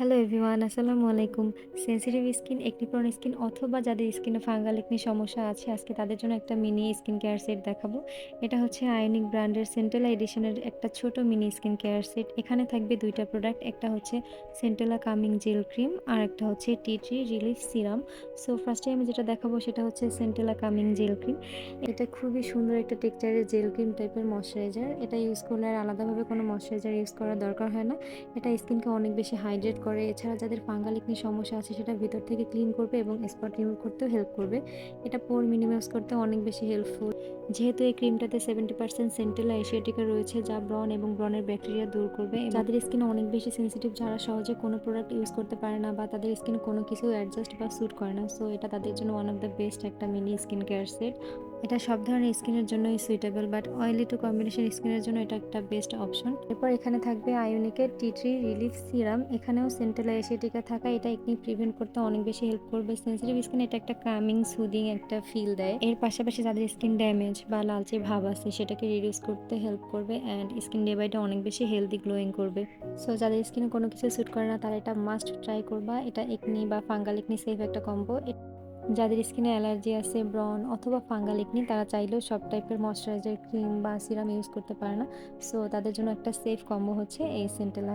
Hello everyone আসসালামু আলাইকুম। Sensitive skin একটি একনিপ্রন স্কিন অথবা যাদের স্কিনে ফাঙ্গাল একনি সমস্যা আছে, আজকে তাদের জন্য একটা মিনি স্কিন কেয়ার সেট দেখাবো। এটা হচ্ছে আয়নিক ব্র্যান্ডের সেন্টেলা এডিশনের একটা ছোট মিনি স্কিন কেয়ার সেট এখানে থাকবে দুইটা প্রোডাক্ট একটা হচ্ছে সেন্টেলা কামিং জেল ক্রিম আর একটা হচ্ছে tea tree relief serum so ফার্স্টে আমি যেটা দেখাবো সেটা হচ্ছে সেন্টেলা কামিং জেল ক্রিম এটা খুবই সুন্দর একটা টেক্সচারের জেল ক্রিম টাইপের ময়শ্চারাইজার এটা ইউজ করলে আর আলাদাভাবে কোনো ময়শ্চারাইজার ইউজ করার দরকার হয় না। এটা স্কিনকে অনেক বেশি হাইড্রেট করে এছাড়া যাদের ফাঙ্গাল একনি সমস্যা আছে, সেটা ভিতর থেকে ক্লিন করবে এবং স্পট রিমুভ করতেও হেল্প করবে। এটা পোর মিনিমাইজ করতে অনেক বেশি হেল্পফুল যেহেতু এই ক্রিমটাতে সেভেন্টি পার্সেন্ট সেন্টেলা এশিয়াটিকা রয়েছে, যা ব্রন এবং ব্রনের ব্যাকটেরিয়া দূর করবে যাদের স্কিন অনেক বেশি সেন্সিটিভ যারা সহজে কোনো প্রোডাক্ট ইউজ করতে পারে না বা তাদের স্কিন কোনো কিছু অ্যাডজাস্ট বা স্যুট করে না সো এটা তাদের জন্য ওয়ান অফ দ্য বেস্ট একটা মিনি স্কিন কেয়ার সেট এটা সব ধরনের স্কিনের জন্যই suitable but oily to combination স্কিনের জন্য এটা একটা বেস্ট অপশন এরপর এখানে থাকবে আয়োনিকের টি ট্রি রিলিফ সিরাম এখানেও সেন্টেলা এসিটিকা থাকা এটা একনি প্রিভেন্ট করতে অনেক বেশি হেল্প করবে। সেন্সিটিভ স্কিন এটা একটা কামিং সুদিং একটা ফিল দেয়। এর পাশাপাশি যাদের স্কিন ড্যামেজ বা লালচে ভাব আছে, সেটাকে রিডিউস করতে হেল্প করবে and skin day by day অনেক বেশি হেলদি গ্লোয়িং করবে। সো যাদের স্কিনে কোনো কিছু স্যুট করে না, তারা এটা মাস্ট ট্রাই করবা। এটা একনি বা ফাঙ্গাল একনি সেফ একটা কম্বো যাদের স্কিনে অ্যালার্জি আছে ব্রন অথবা ফাঙ্গাল, একনি, তারা চাইলেও সব টাইপের ময়শ্চারাইজার ক্রিম বা সিরাম ইউজ করতে পারে না। সো তাদের জন্য একটা সেফ কম্বো হচ্ছে এই সেন্টেলা